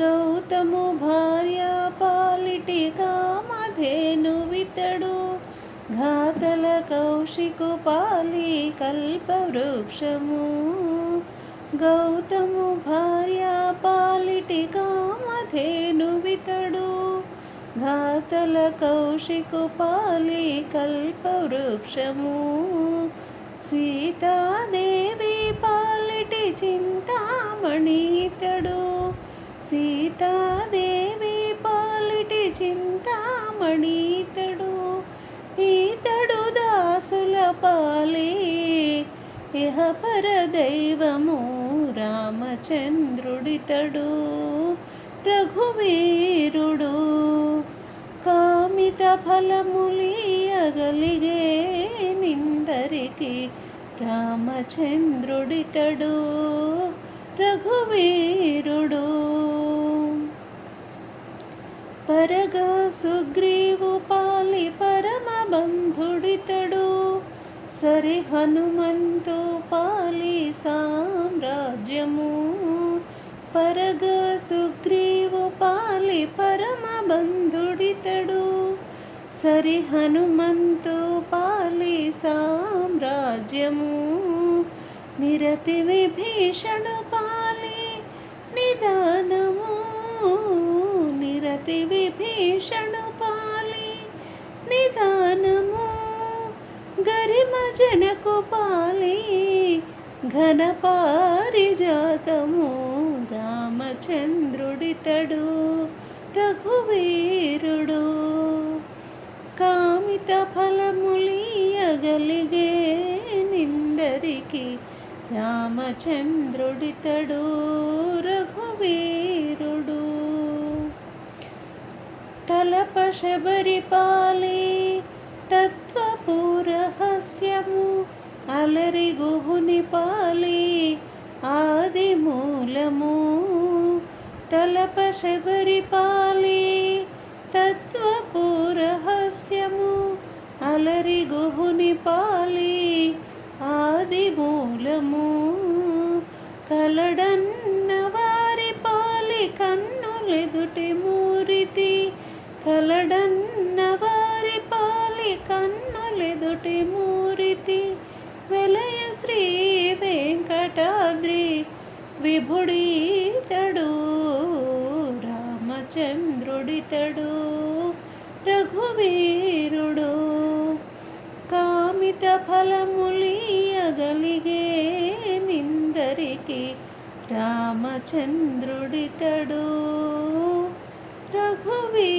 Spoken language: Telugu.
గౌతము భార్య పాలిటి కామధేను వితడు. ఘాతల కౌశికు పాలి కల్పవృక్షము గౌతము భార్య పాలిటి కామధేను వితడు. ఘాతల కౌశికు పాలి కల్పవృక్షము సీతాదేవి పాలిటి చింతామణి సీతాదేవి పాలిటి చింతామణితడు ఈతడు దాసుల పాలే. ఇహ దైవము రామచంద్రుడితడు రఘువీరుడు. కామిత ఫలములియగలిగే నిందరికి రామచంద్రుడితడు. రఘువీరుడు. పరగా సుగ్రీవు పాలి పరమ బంధుడితడు. సరి హనుమంతు పాలి సామ్రాజ్యము. పరగ సుగ్రీవు పాలి పరమ బంధుడితడు. సరి హనుమంతు పాలి సామ్రాజ్యము. నిరతి విభీషణు నిరతి పాలి నిదానము గరిమ జనకు పాలి ఘన పారిజాతము. రామచంద్రుడితడు రఘువీరుడు కామిత ఫలములియగలిగే నిందరికి రామచంద్రుడితడు రఘువీరుడు. తలప తత్వపురహస్యము అలరి గుహుని పాలి ఆది మూలము. తలప శబరి తత్వపురహస్యము. అలరి గుహుని పాలి ఆది మూలము. కలడ కలడన్న వారి పాలి కన్నులెదుటి మూరితి వెలయ శ్రీ వెంకటాద్రి విభుడీతడు రామచంద్రుడితడు రఘువీరుడు. కామిత ఫలములియగలిగే నిందరికి రామచంద్రుడితడు రఘువీ